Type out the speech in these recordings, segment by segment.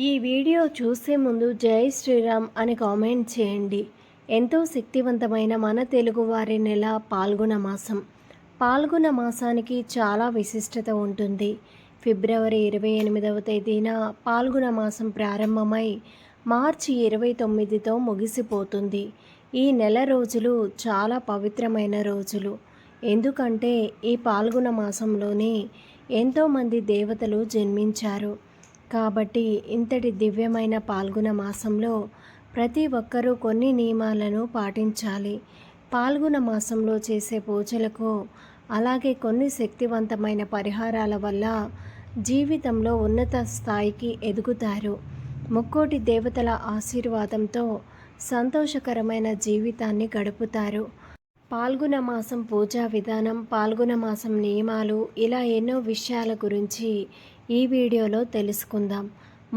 ఈ వీడియో చూసే ముందు జై శ్రీరామ్ అని కామెంట్ చేయండి. ఎంతో శక్తివంతమైన మన తెలుగువారి నెల పాల్గొన మాసం. పాల్గొన మాసానికి చాలా విశిష్టత ఉంటుంది. ఫిబ్రవరి ఇరవై ఎనిమిదవ తేదీన పాల్గొన మాసం ప్రారంభమై మార్చి ఇరవై తొమ్మిదితో ముగిసిపోతుంది. ఈ నెల రోజులు చాలా పవిత్రమైన రోజులు. ఎందుకంటే ఈ పాల్గొన మాసంలోనే ఎంతోమంది దేవతలు జన్మించారు. కాబట్టి ఇంతటి దివ్యమైన పాల్గొన మాసంలో ప్రతి ఒక్కరూ కొన్ని నియమాలను పాటించాలి. పాల్గొన మాసంలో చేసే పూజలకు అలాగే కొన్ని శక్తివంతమైన పరిహారాల వల్ల జీవితంలో ఉన్నత స్థాయికి ఎదుగుతారు. ముక్కోటి దేవతల ఆశీర్వాదంతో సంతోషకరమైన జీవితాన్ని గడుపుతారు. పాల్గొన మాసం పూజా విధానం పాల్గొన మాసం నియమాలు ఇలా ఎన్నో విషయాల గురించి ఈ వీడియోలో తెలుసుకుందాం.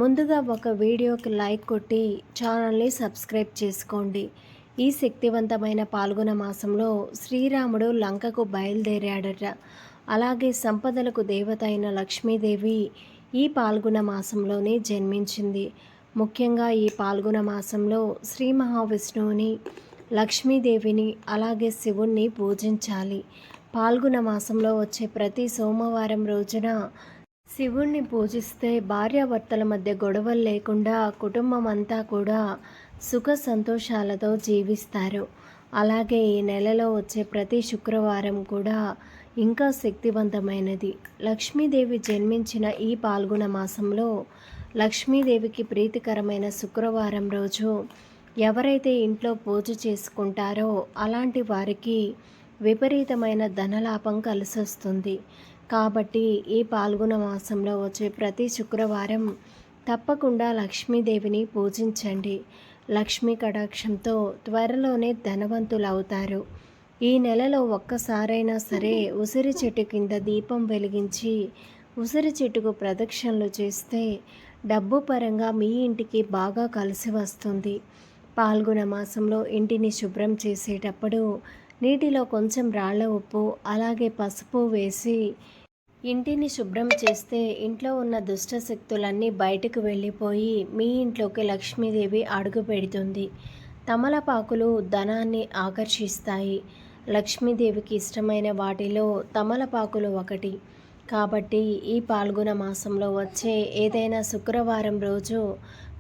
ముందుగా ఒక వీడియోకి లైక్ కొట్టి ఛానల్ని సబ్స్క్రైబ్ చేసుకోండి. ఈ శక్తివంతమైన పాల్గొన మాసంలో శ్రీరాముడు లంకకు బయలుదేరాడట. అలాగే సంపదలకు దేవత అయిన లక్ష్మీదేవి ఈ పాల్గొన మాసంలోనే జన్మించింది. ముఖ్యంగా ఈ పాల్గొన మాసంలో శ్రీ మహావిష్ణువుని లక్ష్మీదేవిని అలాగే శివుణ్ణి పూజించాలి. పాల్గొన మాసంలో వచ్చే ప్రతి సోమవారం రోజున శివుణ్ణి పూజిస్తే భార్యాభర్తల మధ్య గొడవలు లేకుండా కుటుంబం అంతా కూడా సుఖ సంతోషాలతో జీవిస్తారు. అలాగే ఈ నెలలో వచ్చే ప్రతి శుక్రవారం కూడా ఇంకా శక్తివంతమైనది. లక్ష్మీదేవి జన్మించిన ఈ పాల్గొన మాసంలో లక్ష్మీదేవికి ప్రీతికరమైన శుక్రవారం రోజు ఎవరైతే ఇంట్లో పూజ చేసుకుంటారో అలాంటి వారికి విపరీతమైన ధనలాభం కలిసొస్తుంది. కాబట్టి ఈ పాల్గొన మాసంలో వచ్చే ప్రతి శుక్రవారం తప్పకుండా లక్ష్మీదేవిని పూజించండి. లక్ష్మీ కటాక్షంతో త్వరలోనే ధనవంతులవుతారు. ఈ నెలలో ఒక్కసారైనా సరే ఉసిరి చెట్టు కింద దీపం వెలిగించి ఉసిరి చెట్టుకు ప్రదక్షిణలు చేస్తే డబ్బు పరంగా మీ ఇంటికి బాగా కలిసి వస్తుంది. పాల్గొన మాసంలో ఇంటిని శుభ్రం చేసేటప్పుడు నీటిలో కొంచెం రాళ్ళ ఉప్పు అలాగే పసుపు వేసి ఇంటిని శుభ్రం చేస్తే ఇంట్లో ఉన్న దుష్ట శక్తులన్నీ బయటకు వెళ్ళిపోయి మీ ఇంట్లోకి లక్ష్మీదేవి అడుగు పెడుతుంది. తమలపాకులు ధనాన్ని ఆకర్షిస్తాయి. లక్ష్మీదేవికి ఇష్టమైన వాటిలో తమలపాకులు ఒకటి. కాబట్టి ఈ పాల్గొన మాసంలో వచ్చే ఏదైనా శుక్రవారం రోజు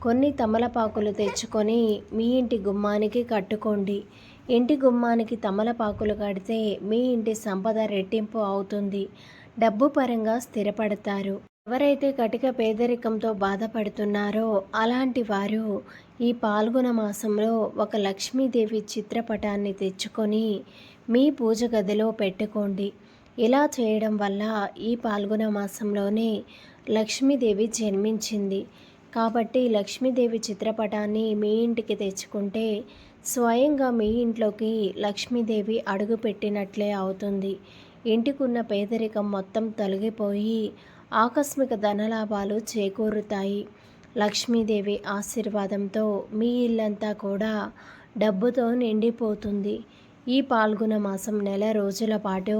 కొన్ని తమలపాకులు తెచ్చుకొని మీ ఇంటి గుమ్మానికి కట్టుకోండి. ఇంటి గుమ్మానికి తమలపాకులు కడితే మీ ఇంటి సంపద రెట్టింపు అవుతుంది. డబ్బు పరంగా స్థిరపడతారు. ఎవరైతే కటిక పేదరికంతో బాధపడుతున్నారో అలాంటి వారు ఈ పాల్గొన మాసంలో ఒక లక్ష్మీదేవి చిత్రపటాన్ని తెచ్చుకొని మీ పూజ గదిలో పెట్టుకోండి. ఇలా చేయడం వల్ల ఈ పాల్గొన మాసంలోనే లక్ష్మీదేవి జన్మించింది. కాబట్టి లక్ష్మీదేవి చిత్రపటాన్ని మీ ఇంటికి తెచ్చుకుంటే స్వయంగా మీ ఇంట్లోకి లక్ష్మీదేవి అడుగు పెట్టినట్లే అవుతుంది. ఇంటికున్న పేదరికం మొత్తం తొలగిపోయి ఆకస్మిక ధనలాభాలు చేకూరుతాయి. లక్ష్మీదేవి ఆశీర్వాదంతో మీ ఇల్లంతా కూడా డబ్బుతో నిండిపోతుంది. ఈ పాల్గొన మాసం నెల రోజుల పాటు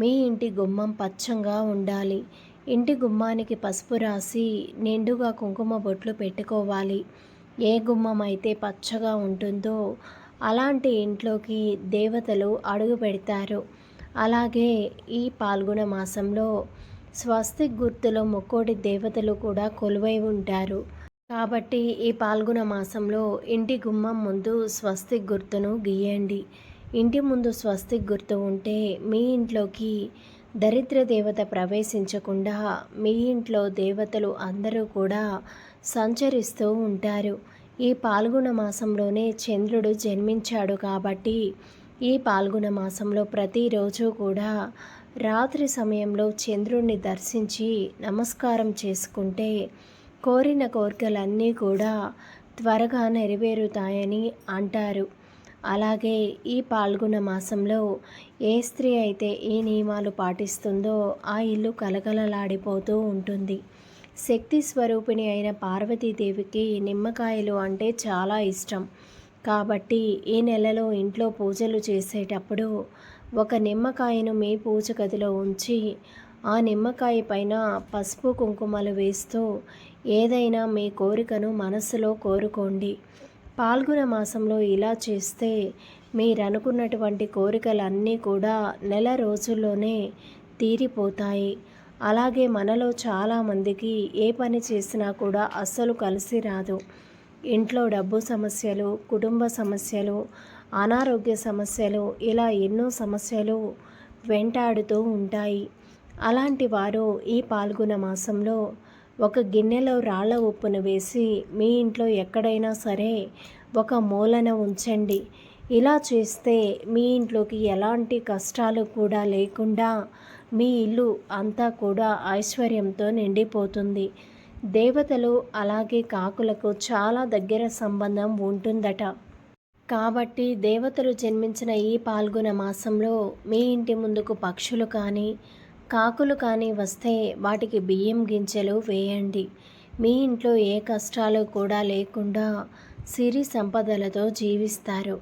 మీ ఇంటి గుమ్మం పచ్చంగా ఉండాలి. ఇంటి గుమ్మానికి పసుపు రాసి నిండుగా కుంకుమ బొట్లు పెట్టుకోవాలి. ఏ గుమ్మం అయితే పచ్చగా ఉంటుందో అలాంటి ఇంట్లోకి దేవతలు అడుగు పెడతారు. అలాగే ఈ పాల్గొన మాసంలో స్వస్తిక్ గుర్తులో ముక్కోటి దేవతలు కూడా కొలువై ఉంటారు. కాబట్టి ఈ పాల్గొన మాసంలో ఇంటి గుమ్మం ముందు స్వస్తిక్ గుర్తును గీయండి. ఇంటి ముందు స్వస్తిక్ గుర్తు ఉంటే మీ ఇంట్లోకి దరిద్ర దేవత ప్రవేశించకుండా మీ ఇంట్లో దేవతలు అందరూ కూడా సంచరిస్తూ ఉంటారు. ఈ పాల్గొన మాసంలోనే చంద్రుడు జన్మించాడు కాబట్టి ఈ పాల్గొన మాసంలో ప్రతిరోజు కూడా రాత్రి సమయంలో చంద్రుణ్ణి దర్శించి నమస్కారం చేసుకుంటే కోరిన కోరికలన్నీ కూడా త్వరగా నెరవేరుతాయని అంటారు. అలాగే ఈ పాల్గొన మాసంలో ఏ స్త్రీ అయితే ఏ నియమాలు పాటిస్తుందో ఆ ఇల్లు కలకలలాడిపోతూ ఉంటుంది. శక్తి స్వరూపిణి అయిన పార్వతీదేవికి నిమ్మకాయలు అంటే చాలా ఇష్టం. కాబట్టి ఈ నెలలో ఇంట్లో పూజలు చేసేటప్పుడు ఒక నిమ్మకాయను మీ పూజ గదిలో ఉంచి ఆ నిమ్మకాయ పైన పసుపు కుంకుమలు వేస్తూ ఏదైనా మీ కోరికను మనసులో కోరుకోండి. పాల్గొన మాసంలో ఇలా చేస్తే మీరనుకున్నటువంటి కోరికలన్నీ కూడా నెల రోజుల్లోనే తీరిపోతాయి. అలాగే మనలో చాలామందికి ఏ పని చేసినా కూడా అస్సలు కలిసి రాదు. ఇంట్లో డబ్బు సమస్యలు కుటుంబ సమస్యలు అనారోగ్య సమస్యలు ఇలా ఎన్నో సమస్యలు వెంటాడుతూ ఉంటాయి. అలాంటి వారు ఈ పాల్గొన మాసంలో ఒక గిన్నెలో రాళ్ళ ఉప్పును వేసి మీ ఇంట్లో ఎక్కడైనా సరే ఒక మూలన ఉంచండి. ఇలా చేస్తే మీ ఇంట్లోకి ఎలాంటి కష్టాలు కూడా లేకుండా మీ ఇల్లు అంతా కూడా ఐశ్వర్యంతో నిండిపోతుంది. దేవతలు అలాగే కాకులకు చాలా దగ్గర సంబంధం ఉంటుందట. కాబట్టి దేవతలు జన్మించిన ఈ పాల్గొన మాసంలో మీ ఇంటి ముందుకు పక్షులు కానీ కాకులు కానీ వస్తే వాటికి బియ్యం గింజలు వేయండి. మీ ఇంట్లో ఏ కష్టాలు కూడా లేకుండా సిరి సంపదలతో జీవిస్తారు.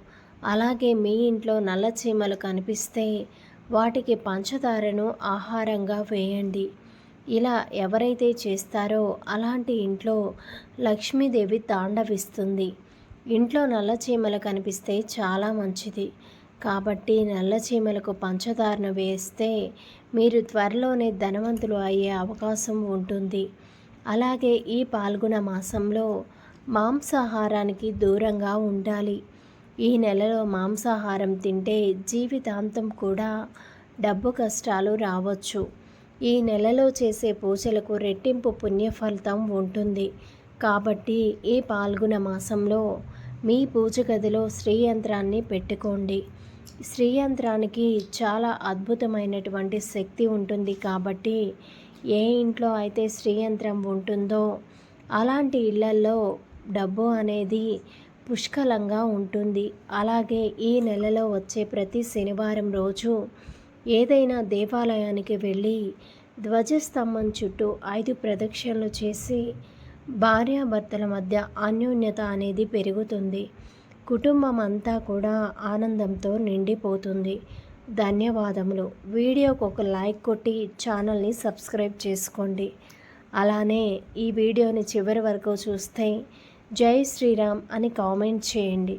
అలాగే మీ ఇంట్లో నల్ల చీమలు కనిపిస్తే వాటికి పంచదారను ఆహారంగా వేయండి. ఇలా ఎవరైతే చేస్తారో అలాంటి ఇంట్లో లక్ష్మీదేవి తాండవిస్తుంది. ఇంట్లో నల్ల చీమలు కనిపిస్తే చాలా మంచిది. కాబట్టి నల్ల చీమలకు పంచదారను వేస్తే మీరు త్వరలోనే ధనవంతులు అయ్యే అవకాశం ఉంటుంది. అలాగే ఈ పాల్గొన మాసంలో మాంసాహారానికి దూరంగా ఉండాలి. ఈ నెలలో మాంసాహారం తింటే జీవితాంతం కూడా డబ్బు కష్టాలు రావచ్చు. ఈ నెలలో చేసే పూజలకు రెట్టింపు పుణ్య ఫలితం ఉంటుంది. కాబట్టి ఈ పాల్గొన మాసంలో మీ పూజ గదిలో శ్రీయంత్రాన్ని పెట్టుకోండి. శ్రీయంత్రానికి చాలా అద్భుతమైనటువంటి శక్తి ఉంటుంది. కాబట్టి ఏ ఇంట్లో అయితే శ్రీయంత్రం ఉంటుందో అలాంటి ఇళ్ళల్లో డబ్బు అనేది పుష్కలంగా ఉంటుంది. అలాగే ఈ నెలలో వచ్చే ప్రతి శనివారం రోజు ఏదైనా దేవాలయానికి వెళ్ళి ధ్వజస్తంభం చుట్టూ ఐదు ప్రదక్షిణలు చేసి భార్యాభర్తల మధ్య అన్యోన్యత అనేది పెరుగుతుంది. కుటుంబం అంతా కూడా ఆనందంతో నిండిపోతుంది. ధన్యవాదములు. వీడియోకు ఒక లైక్ కొట్టి ఛానల్ని సబ్స్క్రైబ్ చేసుకోండి. అలానే ఈ వీడియోని చివరి వరకు చూస్తే జై శ్రీరామ్ అని కామెంట్ చేయండి.